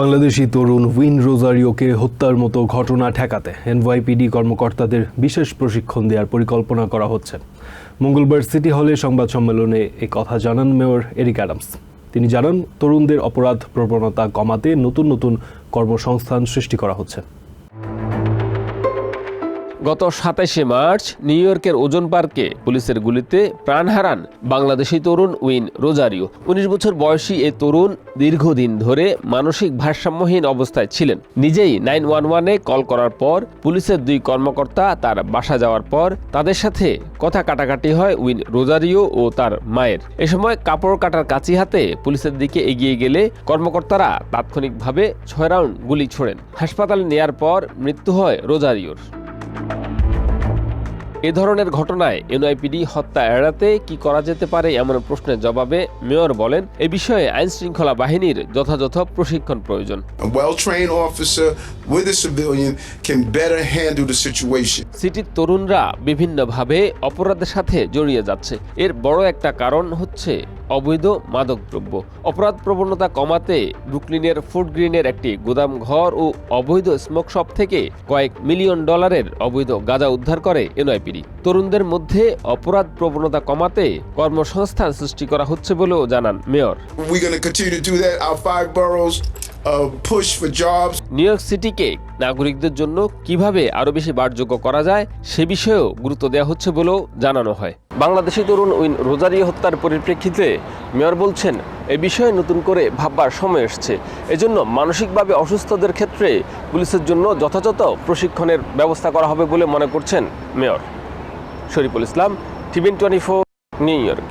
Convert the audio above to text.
বাংলাদেশি তরুণ উইন রোজারিওকে হত্যার মতো ঘটনা ঠেকাতে এনওয়াইপিডি কর্মকর্তাদের বিশেষ প্রশিক্ষণ দেওয়ার পরিকল্পনা করা হচ্ছে। মঙ্গলবার সিটি হলে সংবাদ সম্মেলনে এ কথা জানান মেয়র এরিক অ্যাডামস। তিনি জানান, তরুণদের অপরাধ প্রবণতা কমাতে নতুন নতুন কর্মসংস্থান সৃষ্টি করা হচ্ছে। গত সাতাশে মার্চ নিউ ইয়র্কের ওজন পার্কে পুলিশের গুলিতে প্রাণ হারান বাংলাদেশি তরুণ উইন রোজারিও। উনিশ বছর বয়সী এই তরুণ দীর্ঘদিন ধরে মানসিক ভারসাম্যহীন অবস্থায় ছিলেন। নিজেই নাইন ওয়ান ওয়ানে কল করার পর পুলিশের দুই কর্মকর্তা তার বাসা যাওয়ার পর তাদের সাথে কথা কাটাকাটি হয় উইন রোজারিও ও তার মায়ের। এ সময় কাপড় কাটার কাঁচি হাতে পুলিশের দিকে এগিয়ে গেলে কর্মকর্তারা তাৎক্ষণিকভাবে ছয় রাউন্ড গুলি ছোড়েন। হাসপাতালে নেয়ার পর মৃত্যু হয় রোজারিওর। এ ধরনের ঘটনায় এনআইপিডি হত্যা এড়াতে কি করা যেতে পারে এমন প্রশ্নের জবাবে মেয়র বলেন এ বিষয়ে আইন শৃঙ্খলা বাহিনীর যথাযথ প্রশিক্ষণ প্রয়োজন. সিটির তরুণরা বিভিন্নভাবে অপরাধের সাথে জড়িয়ে যাচ্ছে এর বড় একটা কারণ হচ্ছে অবৈধ মাদকদ্রব্য। অপরাধ প্রবণতা কমাতে ব্রুকলিনের ফুড গ্রিনের একটি গুদাম ঘর ও অবৈধ স্মোক শপ থেকে কয়েক মিলিয়ন ডলারের অবৈধ গাঁজা উদ্ধার করে এনআইপিডি। তরুণদের মধ্যে অপরাধ প্রবণতা কমাতে কর্মসংস্থান সৃষ্টি করা হচ্ছে বলেও জানান mayor. Push for jobs. New York সিটিকে নাগরিকদের জন্য কীভাবে আরও বেশি বাসযোগ্য করা যায়, সে বিষয়েও গুরুত্ব দেওয়া হচ্ছে বলেও জানানো হয়। বাংলাদেশি তরুণ উইন রোজারিও হত্যার পরিপ্রেক্ষিতে মেয়র বলছেন, এ বিষয়ে নতুন করে ভাববার সময় এসছে। এজন্য মানসিকভাবে অসুস্থদের ক্ষেত্রে পুলিশের জন্য যথাযথ প্রশিক্ষণের ব্যবস্থা করা হবে বলে মনে করছেন mayor. Shariful Islam TVN twenty four, New York.